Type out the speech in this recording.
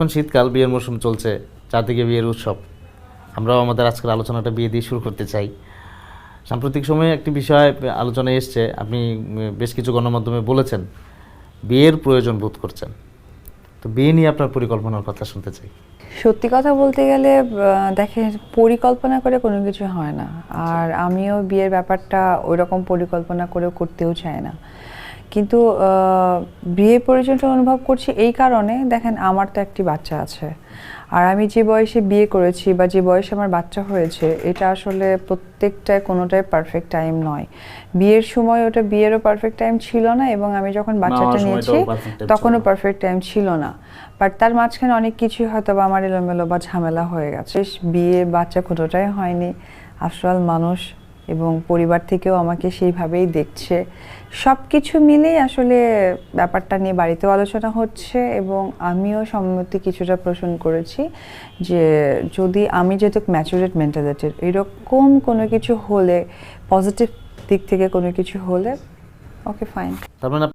এখন শীতকাল বিয়ের মৌসুম চলছে চারদিকে বিয়ের উৎসব। আমরাও আমাদের আজকের আলোচনাটা বিয়ে দিয়ে শুরু করতে চাই। সাম্প্রতিক সময়ে একটি বিষয় আলোচনায় এসছে আপনি বেশ কিছু গণমাধ্যমে বলেছেন বিয়ের প্রয়োজন বোধ করছেন। তো বিয়ে নিয়ে আপনার পরিকল্পনার কথা শুনতে চাই। সত্যি কথা বলতে গেলে দেখেন পরিকল্পনা করে কোনো কিছু হয় না। আর আমিও বিয়ের ব্যাপারটা ওই রকম পরিকল্পনা করেও করতেও চাই না। কিন্তু বিয়ের প্রয়োজনটা অনুভব করছি এই কারণে। দেখেন আমার তো একটি বাচ্চা আছে। আর আমি যে বয়সে বিয়ে করেছি বা যে বয়সে আমার বাচ্চা হয়েছে এটা আসলে প্রত্যেকটায় কোনোটাই পারফেক্ট টাইম নয়। বিয়ের সময় ওটা বিয়েরও পারফেক্ট টাইম ছিল না এবং আমি যখন বাচ্চাটা নিয়েছি তখনও পারফেক্ট টাইম ছিল না। বাট তার মাঝখানে অনেক কিছুই হয়তো বা আমার এলোমেলো বা ঝামেলা হয়ে গেছে। বিয়ে বাচ্চা কোনোটাই হয়নি। আফটার মানুষ এবং পরিবার থেকেও আমাকে সেইভাবেই দেখছে। সব কিছু মিলেই আসলে ব্যাপারটা নিয়ে বাড়িতেও আলোচনা হচ্ছে এবং আমিও সম্মতি কিছুটা প্রশ্ন করেছি যে যদি আমি যেহেতু ম্যাচুরেট মেন্টালিটির এরকম কোনো কিছু হলে পজিটিভ দিক থেকে কোনো কিছু হলে ওকে ফাইন তার মানে